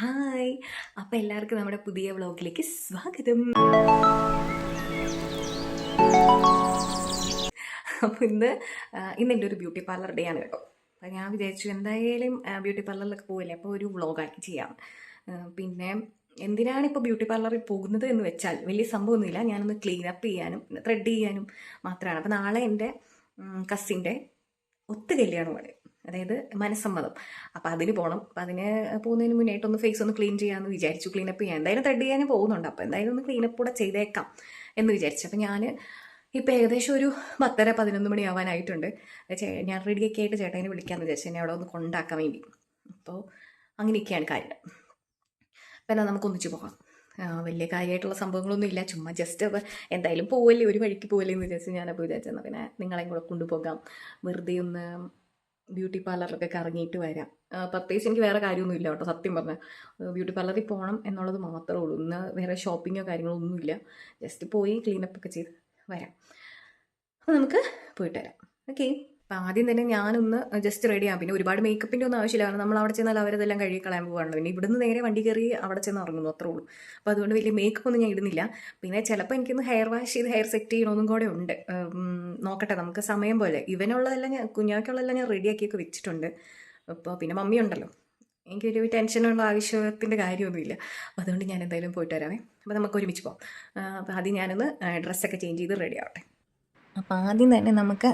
Hi. അപ്പോൾ എല്ലാവർക്കും നമ്മുടെ പുതിയ വ്ളോഗിലേക്ക് സ്വാഗതം. അപ്പോൾ ഇന്ന് ഇന്ന് എന്റെ ഒരു ബ്യൂട്ടി പാർലർ ഡേ ആണ് കേട്ടോ. അപ്പോൾ ഞാൻ വിചാരിച്ചു എന്തായാലും ബ്യൂട്ടി പാർലറിലൊക്കെ പോവില്ലേ? അപ്പോൾ ഒരു വ്ളോഗാക്കി ചെയ്യാം. പിന്നെ എന്തിനാണ് ഇപ്പോൾ ബ്യൂട്ടി പാർലറിൽ പോകുന്നത് എന്ന് വെച്ചാൽ വലിയ സംഭവമൊന്നുമില്ല. ഞാനൊന്ന് ക്ലീൻ അപ്പ് ചെയ്യാനും ത്രെഡ് ചെയ്യാനും മാത്രമാണ്. അപ്പോൾ നാളെ എന്റെ കസിന്റെ ഒത്തു കല്യാണമാണ് അതായത് മനസ്സമ്മതം. അപ്പോൾ അതിന് പോകണം അപ്പോൾ അതിന് പോകുന്നതിന് മുന്നായിട്ട് ഒന്ന് ഫേസ് ഒന്ന് ക്ലീൻ ചെയ്യാമെന്ന് വിചാരിച്ചു. ക്ലീനപ്പ് ചെയ്യാൻ. എന്തായാലും ത്രെഡ് ചെയ്യാൻ പോകുന്നുണ്ട്. അപ്പോൾ എന്തായാലും ഒന്ന് ക്ലീനപ്പ് കൂടെ ചെയ്തേക്കാം എന്ന് വിചാരിച്ചു. അപ്പോൾ ഞാൻ ഇപ്പോൾ ഏകദേശം ഒരു പത്തര പതിനൊന്ന് മണിയാവാനായിട്ടുണ്ട്. ഞാൻ റെഡിയൊക്കെ ആയിട്ട് ചേട്ടനെ വിളിക്കാമെന്ന് വിചാരിച്ചു. എന്നെ അവിടെ ഒന്ന് കൊണ്ടാക്കാൻ വേണ്ടി. അപ്പോൾ അങ്ങനെയൊക്കെയാണ് കാര്യം. അപ്പം എന്നാൽ നമുക്ക് ഒന്നിച്ച് പോകാം വലിയ കാര്യമായിട്ടുള്ള സംഭവങ്ങളൊന്നും ഇല്ല. ചുമ്മാ ജസ്റ്റ് എന്തായാലും പോവല്ലേ? ഒരു വഴിക്ക് പോവല്ലേ എന്ന് വിചാരിച്ച് ഞാനപ്പോൾ വിചാരിച്ചെന്നാൽ പിന്നെ നിങ്ങളെയും കൂടെ കൊണ്ടുപോകാം. വെറുതെ ഒന്ന് ബ്യൂട്ടി പാർലറിലൊക്കെ കറങ്ങിയിട്ട് വരാം. പ്രത്യേകിച്ച് എനിക്ക് വേറെ കാര്യമൊന്നുമില്ല കേട്ടോ സത്യം പറഞ്ഞാൽ ബ്യൂട്ടി പാർലറിൽ പോകണം എന്നുള്ളത് മാത്രമേ ഉള്ളൂ. ഇന്ന് വേറെ ഷോപ്പിങ്ങോ കാര്യങ്ങളോ ഒന്നുമില്ല. ജസ്റ്റ് പോയി ക്ലീനപ്പ് ഒക്കെ ചെയ്ത് വരാം. അപ്പോൾ നമുക്ക് പോയിട്ട് വരാം. ഓക്കെ അപ്പം ആദ്യം തന്നെ ഞാനൊന്ന് ജസ്റ്റ് റെഡി ആകും പിന്നെ ഒരുപാട് മേക്കപ്പിന്റെ ഒന്നും ആവശ്യമില്ല. കാരണം നമ്മൾ അവിടെ ചെന്നാൽ അവരതെല്ലാം കഴുകി കളയാൻ പോകാറുണ്ട് പിന്നെ ഇവിടുന്ന് നേരെ വണ്ടി കയറി അവിടെ ചെന്ന് ഇറങ്ങുന്നു അത്രേ ഉള്ളൂ. അപ്പോൾ അതുകൊണ്ട് വലിയ മേക്കപ്പ് ഒന്നും ഞാൻ ഇടുന്നില്ല. പിന്നെ ചിലപ്പോൾ എനിക്കൊന്ന് ഹെയർ വാഷ് ചെയ്ത് ഹെയർ സെറ്റ് ചെയ്യണമെന്നും കൂടെ ഉണ്ട്. നോക്കട്ടെ. നമുക്ക് സമയം പോലെ. ഇവനുള്ളതെല്ലാം ഞാൻ കുഞ്ഞാക്കുള്ളതെല്ലാം ഞാൻ റെഡിയാക്കിയൊക്കെ വെച്ചിട്ടുണ്ട്. അപ്പോൾ പിന്നെ മമ്മി ഉണ്ടല്ലോ. എനിക്കൊരു ടെൻഷനുള്ള ആവശ്യത്തിന്റെ കാര്യമൊന്നുമില്ല. അപ്പോൾ അതുകൊണ്ട് ഞാൻ എന്തായാലും പോയിട്ട് വരാമേ അപ്പോൾ നമുക്ക് ഒരുമിച്ച് പോകാം അപ്പോൾ ആദ്യം ഞാനൊന്ന് ഡ്രസ്സൊക്കെ ചേഞ്ച് ചെയ്ത് റെഡി ആവട്ടെ. അപ്പം ആദ്യം തന്നെ നമുക്ക്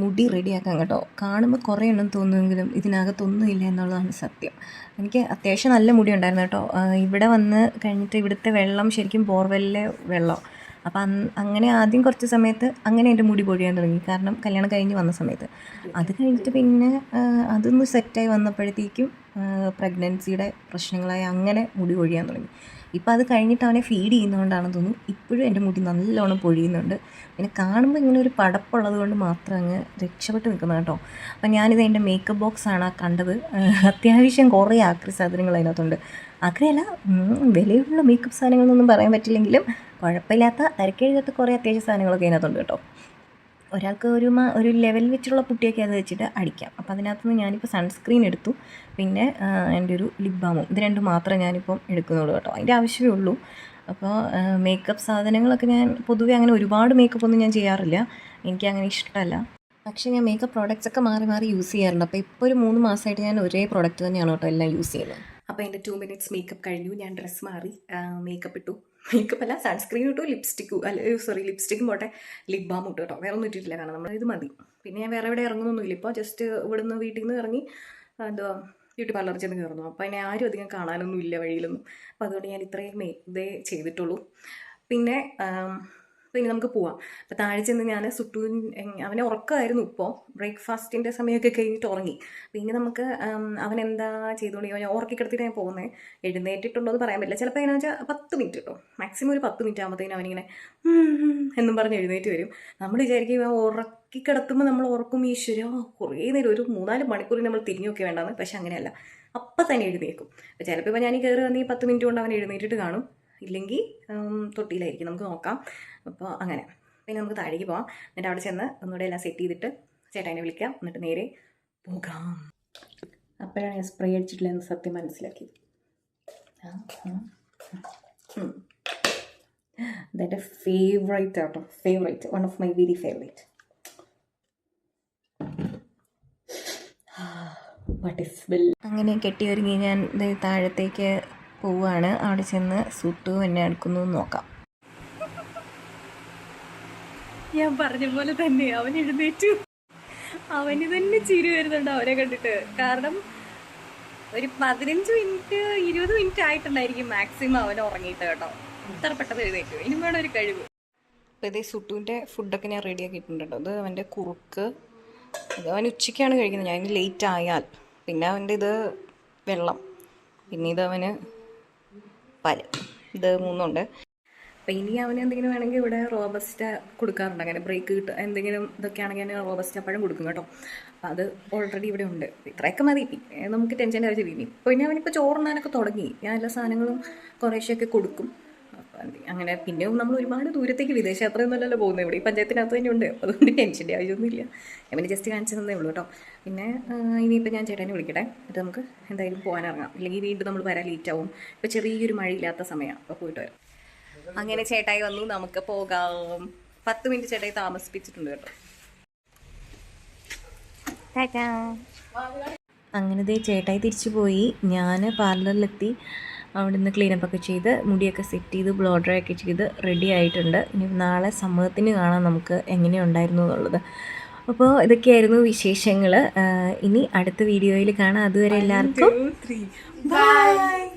മുടി റെഡിയാക്കാം കേട്ടോ. കാണുമ്പോൾ കുറേ എണ്ണം തോന്നുമെങ്കിലും ഇതിനകത്തൊന്നും ഇല്ല എന്നുള്ളതാണ് സത്യം. എനിക്ക് അത്യാവശ്യം നല്ല മുടി ഉണ്ടായിരുന്നു കേട്ടോ. ഇവിടെ വന്ന് കഴിഞ്ഞിട്ട് ഇവിടുത്തെ വെള്ളം ശരിക്കും ബോർവെല്ലിലെ വെള്ളം. അപ്പം അങ്ങനെ ആദ്യം കുറച്ച് സമയത്ത് അങ്ങനെ എന്റെ മുടി പൊഴിയാൻ തുടങ്ങി. കാരണം കല്യാണം കഴിഞ്ഞ് വന്ന സമയത്ത്. അത് കഴിഞ്ഞിട്ട് പിന്നെ അതൊന്ന് സെറ്റായി വന്നപ്പോഴത്തേക്കും പ്രഗ്നൻസിയുടെ പ്രശ്നങ്ങളായി അങ്ങനെ മുടി പൊഴിയാൻ തുടങ്ങി. ഇപ്പം അത് കഴിഞ്ഞിട്ട് അവനെ ഫീഡ് ചെയ്യുന്നതുകൊണ്ടാണെന്ന് തോന്നുന്നു. ഇപ്പോഴും എന്റെ മുടി നല്ലോണം പൊഴിയുന്നുണ്ട്. പിന്നെ കാണുമ്പോൾ ഇങ്ങനെ ഒരു പടപ്പുള്ളത് കൊണ്ട് മാത്രം അങ്ങ് രക്ഷപ്പെട്ട് നിൽക്കുന്നത് കേട്ടോ. അപ്പം ഞാനിത് എന്റെ മേക്കപ്പ് ബോക്സാണ് ആ കണ്ടത്. അത്യാവശ്യം കുറേ ആക്രി സാധനങ്ങൾ അതിനകത്തുണ്ട്. ആക്രിയല്ല വിലയുള്ള മേക്കപ്പ് സാധനങ്ങളൊന്നും പറയാൻ പറ്റില്ലെങ്കിലും കുഴപ്പമില്ലാത്ത തിരക്കെഴുതാത്ത കുറേ അത്യാവശ്യ സാധനങ്ങളൊക്കെ അതിനകത്തുണ്ട് കേട്ടോ. ഒരാൾക്ക് ഒരു ഒരു ലെവൽ വെച്ചുള്ള കുട്ടിയൊക്കെ അത് വെച്ചിട്ട് അടിക്കാം. അപ്പോൾ അതിനകത്തുനിന്ന് ഞാനിപ്പോൾ സൺസ്ക്രീൻ എടുത്തു. പിന്നെ എന്റെ ഒരു ലിപ് ബാമും ഇത് രണ്ടും മാത്രമേ ഞാനിപ്പം എടുക്കുന്നുള്ളൂ കേട്ടോ. അതിന്റെ ആവശ്യമേ ഉള്ളൂ. അപ്പോൾ മേക്കപ്പ് സാധനങ്ങളൊക്കെ ഞാൻ പൊതുവേ അങ്ങനെ ഒരുപാട് മേക്കപ്പ് ഒന്നും ഞാൻ ചെയ്യാറില്ല. എനിക്ക് അങ്ങനെ ഇഷ്ടമല്ല. പക്ഷേ ഞാൻ മേക്കപ്പ് പ്രോഡക്റ്റ്സ് ഒക്കെ മാറി മാറി യൂസ് ചെയ്യാറുണ്ട്. അപ്പോൾ ഇപ്പോൾ ഒരു മൂന്ന് മാസമായിട്ട് ഞാൻ ഒരേ പ്രോഡക്റ്റ് തന്നെയാണ് കേട്ടോ എല്ലാം യൂസ് ചെയ്യുന്നത്. അപ്പോൾ എന്റെ ടു മിനിറ്റ്സ് മേക്കപ്പ് കഴിഞ്ഞു. ഞാൻ ഡ്രസ്സ് മാറി മേക്കപ്പ് ഇട്ടു. മേക്കപ്പ് അല്ല സൺസ്ക്രീൻ ഇട്ടു ലിപ്സ്റ്റിക്കും അല്ല സോറി ലിപ്സ്റ്റിക്കും പോട്ടെ. ലിപ് ബാം ഇട്ടു കേട്ടോ. വേറെ ഒന്നും ഇട്ടിട്ടില്ല. കാരണം നമ്മൾ ഇത് മതി. പിന്നെ ഞാൻ വേറെ എവിടെ ഇറങ്ങുന്നൊന്നുമില്ല. ഇപ്പോൾ ജസ്റ്റ് ഇവിടുന്ന് വീട്ടിൽ നിന്ന് ഇറങ്ങി എന്തുവാ ബ്യൂട്ടി പാർലറിൽ ചെന്ന് കയറുന്നു. അപ്പോൾ അതിനെ ആരും അധികം കാണാനൊന്നും ഇല്ല വഴിയിലൊന്നും. അപ്പോൾ അതുകൊണ്ട് ഞാൻ ഇത്രയും ഇതേ ചെയ്തിട്ടുള്ളൂ. പിന്നെ ആം, ഇനി നമുക്ക് പോവാം. അപ്പോൾ താഴെ ചെന്ന് ഞാൻ സുട്ടു അവനെ ഉറക്കമായിരുന്നു ഇപ്പോൾ ബ്രേക്ക്ഫാസ്റ്റിന്റെ സമയമൊക്കെ കഴിഞ്ഞിട്ട് ഉറങ്ങി. അപ്പോൾ ഇനി നമുക്ക് അവൻ എന്താ ചെയ്തോളി? ഞാൻ ഉറക്കിക്കിടത്തിട്ട് ഞാൻ പോകുന്നത് എഴുന്നേറ്റിട്ടുണ്ടോ എന്ന് പറയാൻ പറ്റില്ല. ചിലപ്പോൾ എങ്ങനെയാ വെച്ചാൽ പത്ത് മിനിറ്റ് കേട്ടോ. മാക്സിമം ഒരു പത്ത് മിനിറ്റ് ആകുമ്പോഴത്തേനും അവനിങ്ങനെ എന്നും പറഞ്ഞ് എഴുന്നേറ്റ് വരും. നമ്മൾ വിചാരിക്കും ഇവൻ ഉറക്കി കിടത്തുമ്പോൾ നമ്മൾ ഉറക്കും ഈശ്വര കുറേ നേരം ഒരു മൂന്നാൽ മണിക്കൂർ നമ്മൾ തിരിഞ്ഞൊക്കെ വേണ്ടാന്ന്. പക്ഷെ അങ്ങനെയല്ല. അപ്പം തന്നെ എഴുന്നേക്കും അപ്പോൾ ചിലപ്പോൾ ഇപ്പോൾ ഞാൻ കയറി വന്ന് പത്ത് മിനിറ്റ് കൊണ്ട് അവൻ എഴുന്നേറ്റിട്ട് കാണും. ഇല്ലെങ്കിൽ തൊട്ടിയിലായിരിക്കും. നമുക്ക് നോക്കാം. അപ്പോൾ അങ്ങനെ. പിന്നെ നമുക്ക് താഴേക്ക് പോകാം എന്നിട്ട് അവിടെ ചെന്ന് ഒന്നുകൂടെ എല്ലാം സെറ്റ് ചെയ്തിട്ട് ചേട്ടായിനെ വിളിക്കാം. എന്നിട്ട് നേരെ പോകാം. അപ്പോഴാണ് ഞാൻ സ്പ്രേ അടിച്ചിട്ടില്ല എന്ന് സത്യം മനസ്സിലാക്കി അതെന്റെ ഫേവറേറ്റ് ആട്ടോ. Favourite one of my very favourite what is ഒരുങ്ങി അങ്ങനെ കെട്ടിയൊരുങ്ങി ഞാൻ ദേ താഴത്തേക്ക് പോവുകയാണ് അവിടെ ചെന്ന് സുട്ടു എന്നെ അടുക്കുന്നു നോക്കാം. ഞാൻ പറഞ്ഞ പോലെ തന്നെ അവൻ എഴുന്നേറ്റു. അവന് തന്നെ ചിരി വരുന്നുണ്ട് അവനെ കണ്ടിട്ട്. കാരണം ഒരു പതിനഞ്ച് മിനിറ്റ് ഇരുപത് മിനിറ്റ് ആയിട്ടുണ്ടായിരിക്കും മാക്സിമം അവൻ ഉറങ്ങിയിട്ട് കേട്ടോ. ഇത്ര പെട്ടെന്ന് എഴുന്നേറ്റു. ഇനി വേണം ഒരു കഴിവ്. അപ്പോൾ ഇതേ സുട്ടുവിന്റെ ഫുഡൊക്കെ ഞാൻ റെഡി ആക്കിയിട്ടുണ്ട് കേട്ടോ. ഇത് അവന്റെ കുറുക്ക്. അത് അവൻ ഉച്ചയ്ക്കാണ് കഴിക്കുന്നത്. ഞാൻ ലേറ്റ് ആയാൽ. പിന്നെ അവന്റെ ഇത് വെള്ളം. പിന്നെ ഇത് അവന് പാൽ. ഇത് മൂന്നുണ്ട്. അപ്പം ഇനി അവന് എന്തെങ്കിലും വേണമെങ്കിൽ ഇവിടെ റോബസ്റ്റ കൊടുക്കാറുണ്ട്. അങ്ങനെ ബ്രേക്ക് കിട്ടുക എന്തെങ്കിലും ഇതൊക്കെ ആണെങ്കിൽ ഞാൻ റോബസ്റ്റ പഴം കൊടുക്കും കേട്ടോ. അപ്പം അത് ഓൾറെഡി ഇവിടെ ഉണ്ട്. ഇത്രയൊക്കെ മതി. നമുക്ക് ടെൻഷന്റെ ആവശ്യമില്ല. ഇനി ഇപ്പോൾ ഇനി അവനിപ്പോൾ ചോറുണ്ണാനൊക്കെ തുടങ്ങി. ഞാൻ എല്ലാ സാധനങ്ങളും കുറേശ്ശെയൊക്കെ കൊടുക്കും. അങ്ങനെ പിന്നെ നമ്മൾ ഒരുപാട് ദൂരത്തേക്ക് വിദേശയാത്രയൊന്നുമല്ലല്ലോ പോകുന്നത്. ഇവിടെ ഈ പഞ്ചായത്തിനകത്ത് തന്നെ ഉണ്ട്. അതുകൊണ്ട് ടെൻഷന്റെ ആവശ്യമൊന്നുമില്ല. ഞാൻ പിന്നെ ജസ്റ്റ് കാണിച്ചു തന്നേ ഉള്ളൂ കേട്ടോ. പിന്നെ ഇനിയിപ്പോൾ ഞാൻ ചേട്ടനെ വിളിക്കട്ടെ. എന്നിട്ട് നമുക്ക് എന്തായാലും പോകാൻ ഇറങ്ങാം അല്ലെങ്കിൽ വീണ്ടും നമ്മൾ വരാൻ ലേറ്റ് ആവും. ഇപ്പോൾ ചെറിയൊരു മഴയില്ലാത്ത സമയമാണ് അപ്പോൾ പോയിട്ട് വരാം. അങ്ങനെ ചേട്ടായി വന്നു. നമുക്ക് പോകാം. പത്ത് മിനിറ്റ് ചേട്ടായി താമസിപ്പിച്ചിട്ടുണ്ട് കേട്ടോ. അങ്ങനെ ദേ ചേട്ടായി തിരിച്ചു പോയി. ഞാൻ പാർലറിലെത്തി അവിടുന്ന് ക്ലീനപ്പ് ഒക്കെ ചെയ്ത് മുടിയൊക്കെ സെറ്റ് ചെയ്ത് ബ്ലോ ഡ്രൈ ഒക്കെ ചെയ്ത് റെഡി ആയിട്ടുണ്ട്. ഇനി നാളെ സമ്മതത്തിന് കാണാം നമുക്ക് എങ്ങനെയുണ്ടായിരുന്നു എന്നുള്ളത്. അപ്പോൾ ഇതൊക്കെയായിരുന്നു വിശേഷങ്ങൾ ഇനി അടുത്ത വീഡിയോയിൽ കാണാം. അതുവരെ എല്ലാവർക്കും ബൈ